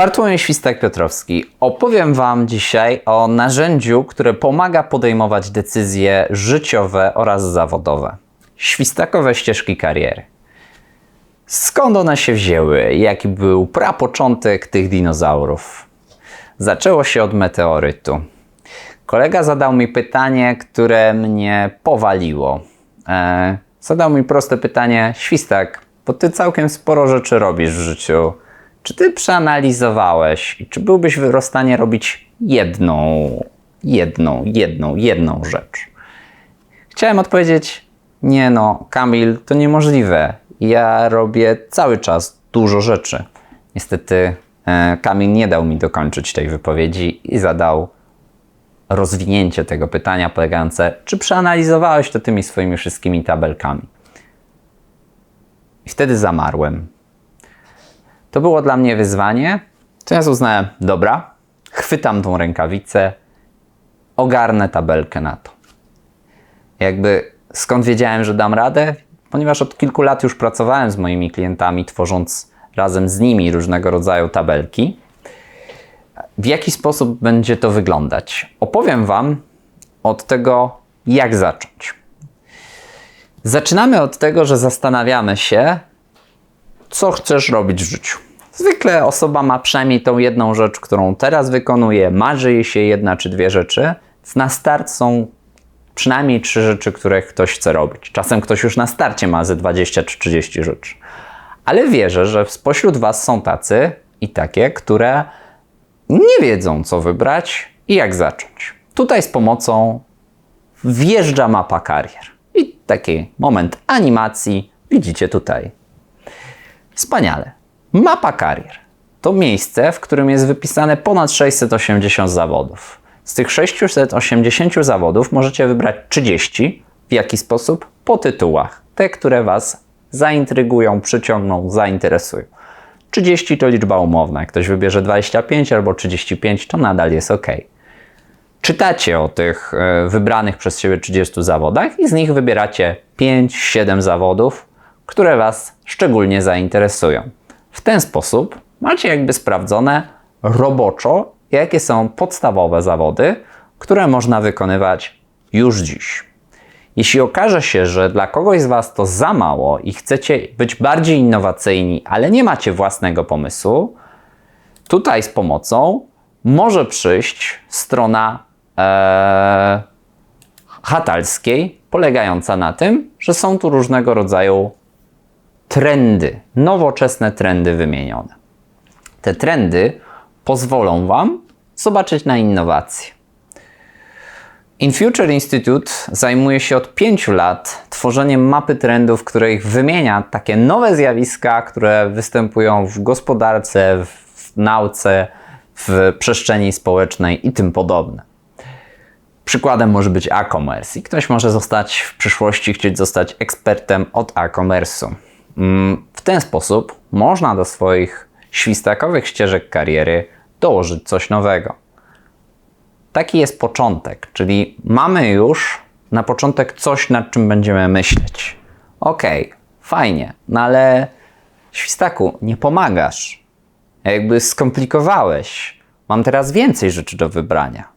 Bartłomiej Świstak-Piotrowski. Opowiem Wam dzisiaj o narzędziu, które pomaga podejmować decyzje życiowe oraz zawodowe. Świstakowe ścieżki kariery. Skąd one się wzięły? Jaki był prapoczątek tych dinozaurów? Zaczęło się od meteorytu. Kolega zadał mi pytanie, które mnie powaliło. E, zadał mi proste pytanie: Świstak, bo ty całkiem sporo rzeczy robisz w życiu. Czy ty przeanalizowałeś czy byłbyś w stanie robić jedną, jedną, jedną, jedną rzecz? Chciałem odpowiedzieć: Nie no, Kamil, to niemożliwe. Ja robię cały czas dużo rzeczy. Niestety, e, Kamil nie dał mi dokończyć tej wypowiedzi i zadał rozwinięcie tego pytania polegające, czy przeanalizowałeś to tymi swoimi wszystkimi tabelkami. I wtedy zamarłem. To było dla mnie wyzwanie. Teraz uznałem, dobra, chwytam tą rękawicę, ogarnę tabelkę na to. Jakby skąd wiedziałem, że dam radę? Ponieważ od kilku lat już pracowałem z moimi klientami, tworząc razem z nimi różnego rodzaju tabelki. W jaki sposób będzie to wyglądać? Opowiem Wam od tego, jak zacząć. Zaczynamy od tego, że zastanawiamy się, co chcesz robić w życiu. Zwykle osoba ma przynajmniej tą jedną rzecz, którą teraz wykonuje, marzy jej się jedna czy dwie rzeczy. Na start są przynajmniej trzy rzeczy, które ktoś chce robić. Czasem ktoś już na starcie ma ze 20 czy 30 rzeczy. Ale wierzę, że spośród Was są tacy i takie, które nie wiedzą, co wybrać i jak zacząć. Tutaj z pomocą wjeżdża mapa karier. I taki moment animacji widzicie tutaj. Wspaniale. Mapa karier to miejsce, w którym jest wypisane ponad 680 zawodów. Z tych 680 zawodów możecie wybrać 30. W jaki sposób? Po tytułach. Te, które Was zaintrygują, przyciągną, zainteresują. 30 to liczba umowna. Jak ktoś wybierze 25 albo 35, to nadal jest ok. Czytacie o tych e, wybranych przez siebie 30 zawodach i z nich wybieracie 5-7 zawodów, które Was szczególnie zainteresują. W ten sposób macie jakby sprawdzone roboczo, jakie są podstawowe zawody, które można wykonywać już dziś. Jeśli okaże się, że dla kogoś z Was to za mało i chcecie być bardziej innowacyjni, ale nie macie własnego pomysłu, tutaj z pomocą może przyjść strona ee, hatalskiej, polegająca na tym, że są tu różnego rodzaju trendy, nowoczesne trendy wymienione. Te trendy pozwolą Wam zobaczyć na innowacje. InFuture Institute zajmuje się od pięciu lat tworzeniem mapy trendów, której wymienia takie nowe zjawiska, które występują w gospodarce, w nauce, w przestrzeni społecznej i tym podobne. Przykładem może być e-commerce i ktoś może zostać w przyszłości chcieć zostać ekspertem od e-commerce'u. Mm, w ten sposób można do swoich świstakowych ścieżek kariery dołożyć coś nowego. Taki jest początek, czyli mamy już na początek coś, nad czym będziemy myśleć. Okej, okay, fajnie, no ale świstaku, nie pomagasz. Jakby skomplikowałeś. Mam teraz więcej rzeczy do wybrania.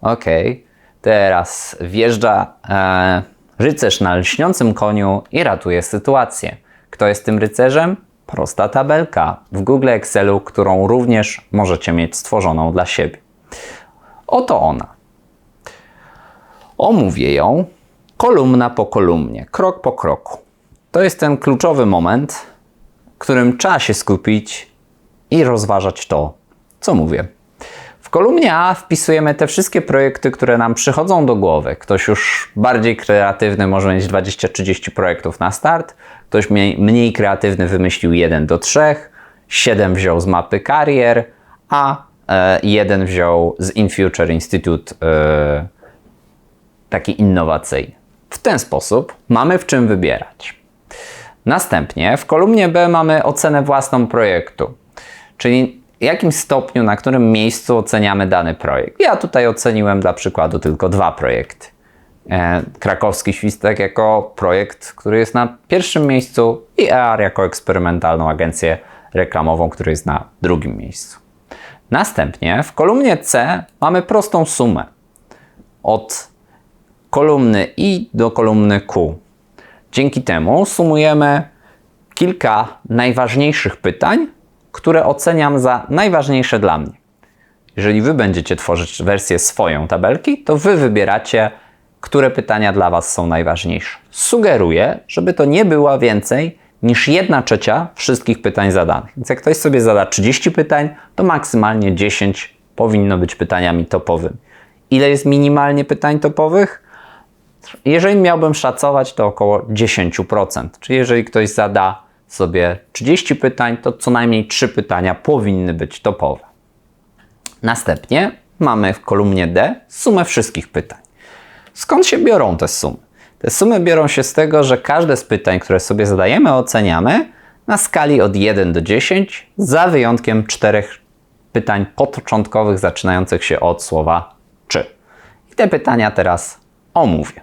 Okej, okay, teraz wjeżdża e, rycerz na lśniącym koniu i ratuje sytuację. Kto jest tym rycerzem? Prosta tabelka w Google Excelu, którą również możecie mieć stworzoną dla siebie. Oto ona. Omówię ją kolumna po kolumnie, krok po kroku. To jest ten kluczowy moment, w którym trzeba się skupić i rozważać to, co mówię. W kolumnie A wpisujemy te wszystkie projekty, które nam przychodzą do głowy. Ktoś już bardziej kreatywny może mieć 20-30 projektów na start, ktoś mniej, mniej kreatywny wymyślił 1 do 3, 7 wziął z mapy karier, a e, jeden wziął z InFuture Institute e, taki innowacyjny. W ten sposób mamy w czym wybierać. Następnie w kolumnie B mamy ocenę własną projektu, czyli jakim stopniu, na którym miejscu oceniamy dany projekt. Ja tutaj oceniłem dla przykładu tylko dwa projekty. E, krakowski Świstek jako projekt, który jest na pierwszym miejscu i EAR jako eksperymentalną agencję reklamową, który jest na drugim miejscu. Następnie w kolumnie C mamy prostą sumę od kolumny I do kolumny Q. Dzięki temu sumujemy kilka najważniejszych pytań, które oceniam za najważniejsze dla mnie. Jeżeli Wy będziecie tworzyć wersję swoją tabelki, to Wy wybieracie, które pytania dla Was są najważniejsze. Sugeruję, żeby to nie była więcej niż 1 trzecia wszystkich pytań zadanych. Więc jak ktoś sobie zada 30 pytań, to maksymalnie 10 powinno być pytaniami topowymi. Ile jest minimalnie pytań topowych? Jeżeli miałbym szacować, to około 10%. Czyli jeżeli ktoś zada sobie 30 pytań, to co najmniej 3 pytania powinny być topowe. Następnie mamy w kolumnie D sumę wszystkich pytań. Skąd się biorą te sumy? Te sumy biorą się z tego, że każde z pytań, które sobie zadajemy, oceniamy na skali od 1 do 10, za wyjątkiem czterech pytań początkowych zaczynających się od słowa czy. I te pytania teraz omówię.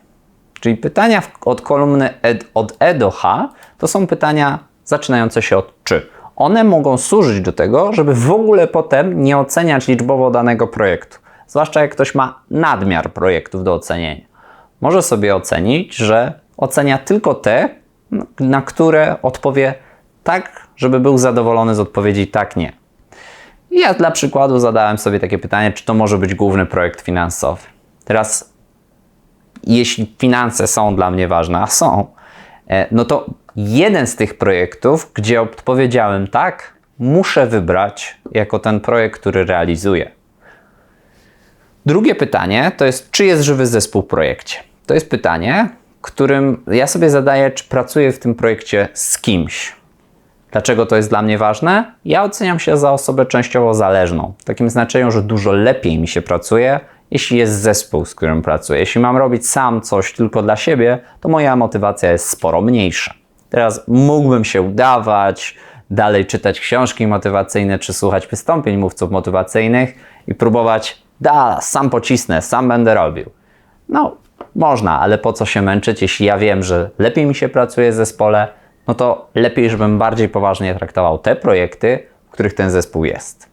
Czyli pytania od kolumny od E do H to są pytania zaczynające się od czy. One mogą służyć do tego, żeby w ogóle potem nie oceniać liczbowo danego projektu. Zwłaszcza jak ktoś ma nadmiar projektów do ocenienia. Może sobie ocenić, że ocenia tylko te, na które odpowie tak, żeby był zadowolony z odpowiedzi tak, nie. Ja dla przykładu zadałem sobie takie pytanie, czy to może być główny projekt finansowy. Teraz, jeśli finanse są dla mnie ważne, a są, e, no to jeden z tych projektów, gdzie odpowiedziałem tak, muszę wybrać jako ten projekt, który realizuję. Drugie pytanie to jest, czy jest żywy zespół w projekcie? To jest pytanie, którym ja sobie zadaję, czy pracuję w tym projekcie z kimś. Dlaczego to jest dla mnie ważne? Ja oceniam się za osobę częściowo zależną. W takim znaczeniu, że dużo lepiej mi się pracuje, jeśli jest zespół, z którym pracuję. Jeśli mam robić sam coś tylko dla siebie, to moja motywacja jest sporo mniejsza. Teraz mógłbym się udawać, dalej czytać książki motywacyjne czy słuchać wystąpień mówców motywacyjnych i próbować, da, sam pocisnę, sam będę robił. No, można, ale po co się męczyć, jeśli ja wiem, że lepiej mi się pracuje w zespole, no to lepiej, żebym bardziej poważnie traktował te projekty, w których ten zespół jest.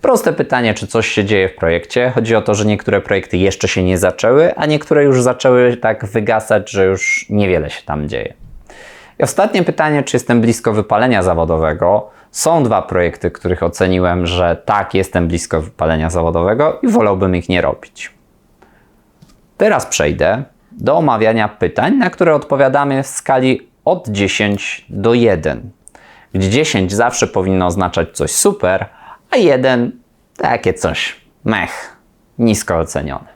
Proste pytanie, czy coś się dzieje w projekcie. Chodzi o to, że niektóre projekty jeszcze się nie zaczęły, a niektóre już zaczęły tak wygasać, że już niewiele się tam dzieje. I ostatnie pytanie, czy jestem blisko wypalenia zawodowego. Są dwa projekty, których oceniłem, że tak, jestem blisko wypalenia zawodowego i wolałbym ich nie robić. Teraz przejdę do omawiania pytań, na które odpowiadamy w skali od 10 do 1, gdzie 10 zawsze powinno oznaczać coś super, a 1 takie coś mech, nisko ocenione.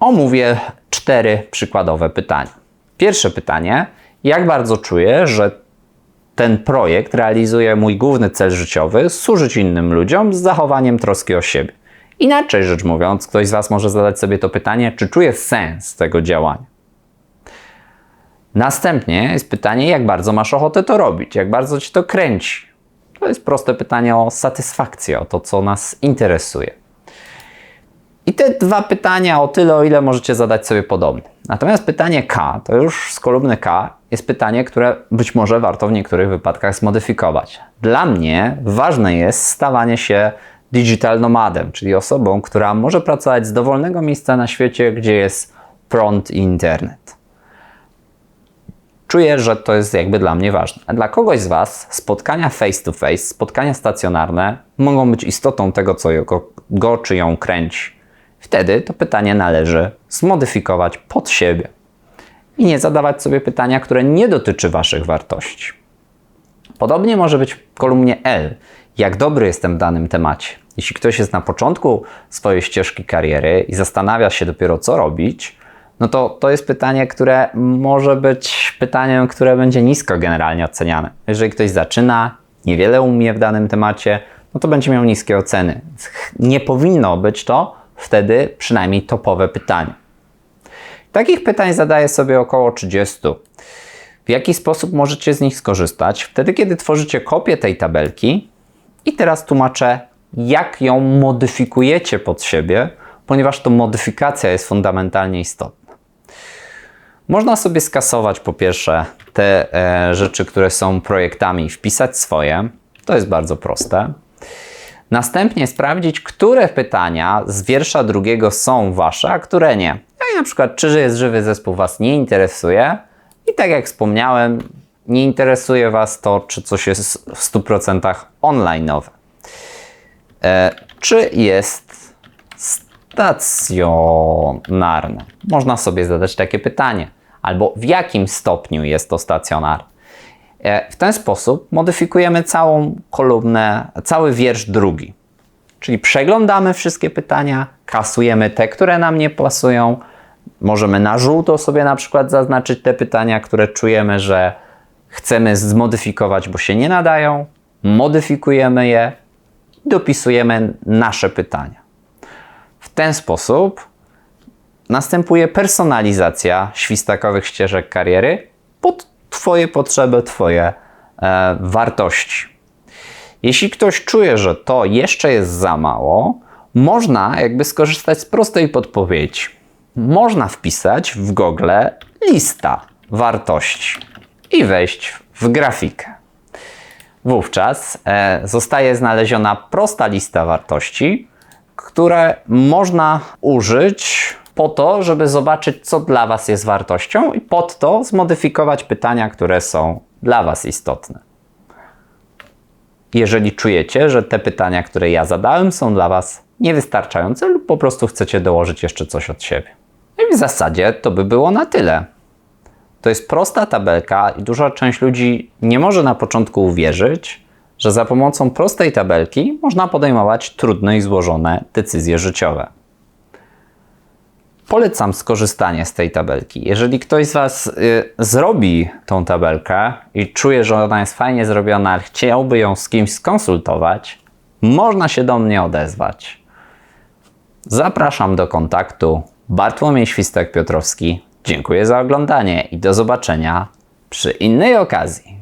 Omówię cztery przykładowe pytania. Pierwsze pytanie: jak bardzo czuję, że ten projekt realizuje mój główny cel życiowy służyć innym ludziom z zachowaniem troski o siebie? Inaczej rzecz mówiąc, ktoś z Was może zadać sobie to pytanie, czy czuje sens tego działania. Następnie jest pytanie, jak bardzo masz ochotę to robić, jak bardzo Ci to kręci. To jest proste pytanie o satysfakcję, o to, co nas interesuje. I te dwa pytania o tyle, o ile możecie zadać sobie podobne. Natomiast pytanie K, to już z kolumny K, jest pytanie, które być może warto w niektórych wypadkach zmodyfikować. Dla mnie ważne jest stawanie się digital nomadem, czyli osobą, która może pracować z dowolnego miejsca na świecie, gdzie jest prąd i internet. Czuję, że to jest jakby dla mnie ważne. A dla kogoś z Was spotkania face to face, spotkania stacjonarne mogą być istotą tego, co go, go czy ją kręci. Wtedy to pytanie należy zmodyfikować pod siebie i nie zadawać sobie pytania, które nie dotyczy Waszych wartości. Podobnie może być w kolumnie L. Jak dobry jestem w danym temacie? Jeśli ktoś jest na początku swojej ścieżki kariery i zastanawia się dopiero co robić, no to to jest pytanie, które może być pytaniem, które będzie nisko generalnie oceniane. Jeżeli ktoś zaczyna, niewiele umie w danym temacie, no to będzie miał niskie oceny. Nie powinno być to wtedy przynajmniej topowe pytanie. Takich pytań zadaję sobie około 30. W jaki sposób możecie z nich skorzystać? Wtedy, kiedy tworzycie kopię tej tabelki, i teraz tłumaczę, jak ją modyfikujecie pod siebie, ponieważ to modyfikacja jest fundamentalnie istotna. Można sobie skasować po pierwsze te e, rzeczy, które są projektami, wpisać swoje. To jest bardzo proste. Następnie sprawdzić, które pytania z wiersza drugiego są wasze, a które nie. Na przykład, czy jest żywy zespół was nie interesuje i tak jak wspomniałem, nie interesuje was to, czy coś jest w 100% online'owe. E, czy jest stacjonarne? Można sobie zadać takie pytanie. Albo w jakim stopniu jest to stacjonarne? E, W ten sposób modyfikujemy całą kolumnę, cały wiersz drugi. Czyli przeglądamy wszystkie pytania, kasujemy te, które nam nie pasują. Możemy na żółto sobie na przykład zaznaczyć te pytania, które czujemy, że chcemy zmodyfikować, bo się nie nadają. Modyfikujemy je, dopisujemy nasze pytania. W ten sposób następuje personalizacja świstakowych ścieżek kariery pod Twoje potrzeby, Twoje e, wartości. Jeśli ktoś czuje, że to jeszcze jest za mało, można jakby skorzystać z prostej podpowiedzi. Można wpisać w Google lista wartości i wejść w grafikę. Wówczas e, zostaje znaleziona prosta lista wartości, które można użyć po to, żeby zobaczyć, co dla Was jest wartością, i pod to zmodyfikować pytania, które są dla Was istotne. Jeżeli czujecie, że te pytania, które ja zadałem, są dla Was niewystarczające, lub po prostu chcecie dołożyć jeszcze coś od siebie. No i w zasadzie to by było na tyle. To jest prosta tabelka i duża część ludzi nie może na początku uwierzyć, że za pomocą prostej tabelki można podejmować trudne i złożone decyzje życiowe. Polecam skorzystanie z tej tabelki. Jeżeli ktoś z Was y, zrobi tą tabelkę i czuje, że ona jest fajnie zrobiona, ale chciałby ją z kimś skonsultować, można się do mnie odezwać. Zapraszam do kontaktu. Bartłomiej Świstek Piotrowski. Dziękuję za oglądanie i do zobaczenia przy innej okazji.